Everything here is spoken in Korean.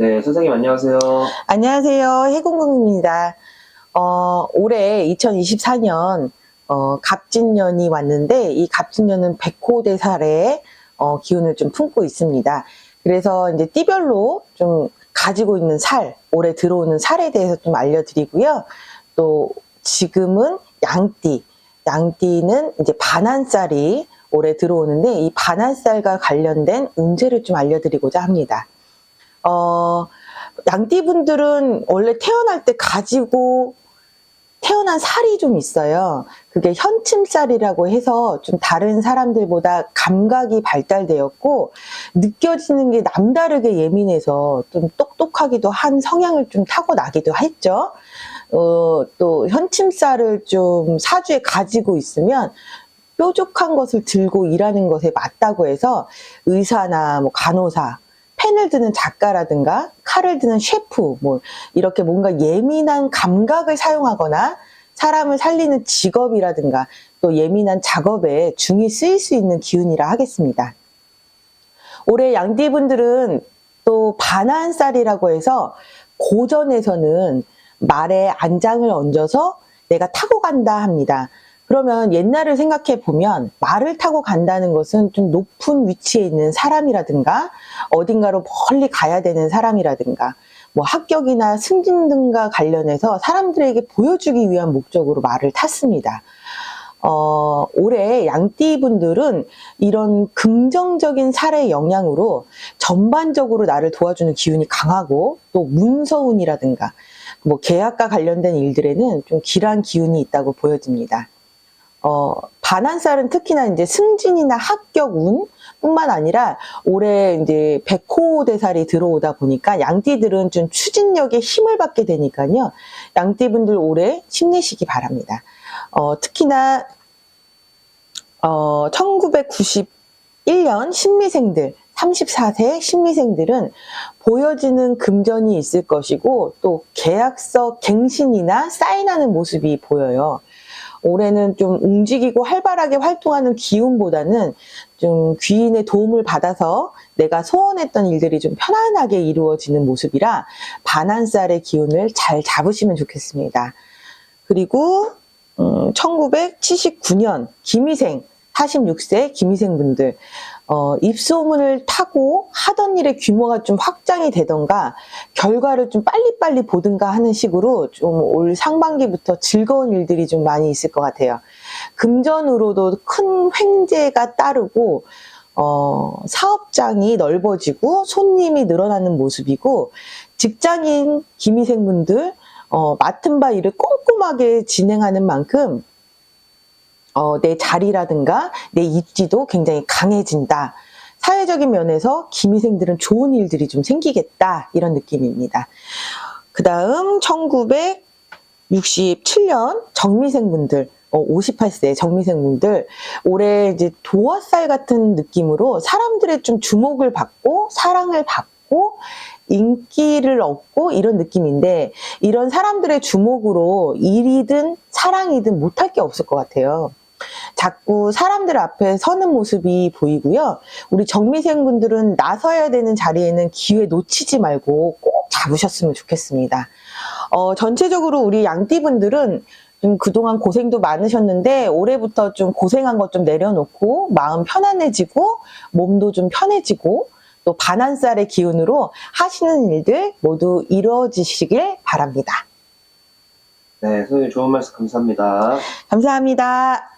네, 선생님 안녕하세요. 안녕하세요. 해공궁입니다. 어, 올해 2024년 어, 갑진년이 왔는데 이 갑진년은 백호대살의 어, 기운을 좀 품고 있습니다. 그래서 이제 띠별로 좀 가지고 있는 살, 올해 들어오는 살에 대해서 좀 알려드리고요. 또 지금은 양띠, 양띠는 이제 반한살이 올해 들어오는데 이 반한살과 관련된 운세를 좀 알려드리고자 합니다. 어, 양띠분들은 원래 태어날 때 가지고 태어난 살이 좀 있어요. 그게 현침살이라고 해서 좀 다른 사람들보다 감각이 발달되었고 느껴지는 게 남다르게 예민해서 좀 똑똑하기도 한 성향을 좀 타고나기도 했죠. 어, 또 현침살을 좀 사주에 가지고 있으면 뾰족한 것을 들고 일하는 것에 맞다고 해서 의사나 뭐 간호사, 펜을 드는 작가라든가 칼을 드는 셰프, 뭐 이렇게 뭔가 예민한 감각을 사용하거나 사람을 살리는 직업이라든가 또 예민한 작업에 중이 쓰일 수 있는 기운이라 하겠습니다. 올해 양띠분들은 또 반한살이라고 해서 고전에서는 말에 안장을 얹어서 내가 타고 간다 합니다. 그러면 옛날을 생각해 보면 말을 타고 간다는 것은 좀 높은 위치에 있는 사람이라든가 어딘가로 멀리 가야 되는 사람이라든가 뭐 합격이나 승진 등과 관련해서 사람들에게 보여주기 위한 목적으로 말을 탔습니다. 어, 올해 양띠 분들은 이런 긍정적인 살의 영향으로 전반적으로 나를 도와주는 기운이 강하고 또 문서운이라든가 뭐 계약과 관련된 일들에는 좀 길한 기운이 있다고 보여집니다. 어, 반한살은 특히나 이제 승진이나 합격 운 뿐만 아니라 올해 이제 백호 대살이 들어오다 보니까 양띠들은 좀 추진력에 힘을 받게 되니까요. 양띠분들 올해 힘내시기 바랍니다. 어, 특히나 어, 1991년 신미생들 34세 신미생들은 보여지는 금전이 있을 것이고 또 계약서 갱신이나 사인하는 모습이 보여요. 올해는 좀 움직이고 활발하게 활동하는 기운보다는 좀 귀인의 도움을 받아서 내가 소원했던 일들이 좀 편안하게 이루어지는 모습이라 반한살의 기운을 잘 잡으시면 좋겠습니다. 그리고 음, 1979년 김희생 46세 김희생 분들 어, 입소문을 타고 하던 일의 규모가 좀 확장이 되던가 결과를 좀 빨리빨리 보든가 하는 식으로 좀 올 상반기부터 즐거운 일들이 좀 많이 있을 것 같아요. 금전으로도 큰 횡재가 따르고 어, 사업장이 넓어지고 손님이 늘어나는 모습이고 직장인 김희생분들 어, 맡은 바 일을 꼼꼼하게 진행하는 만큼 어, 내 자리라든가 내 입지도 굉장히 강해진다. 사회적인 면에서 기미생들은 좋은 일들이 좀 생기겠다. 이런 느낌입니다. 그 다음 1967년 정미생분들, 어, 58세 정미생분들, 올해 이제 도화살 같은 느낌으로 사람들의 좀 주목을 받고 사랑을 받고 인기를 얻고 이런 느낌인데 이런 사람들의 주목으로 일이든 사랑이든 못할 게 없을 것 같아요. 자꾸 사람들 앞에 서는 모습이 보이고요. 우리 정미생 분들은 나서야 되는 자리에는 기회 놓치지 말고 꼭 잡으셨으면 좋겠습니다. 어, 전체적으로 우리 양띠 분들은 좀 그동안 고생도 많으셨는데 올해부터 좀 고생한 것 좀 내려놓고 마음 편안해지고 몸도 좀 편해지고 또 반한살의 기운으로 하시는 일들 모두 이루어지시길 바랍니다. 네, 선생님 좋은 말씀 감사합니다. 감사합니다.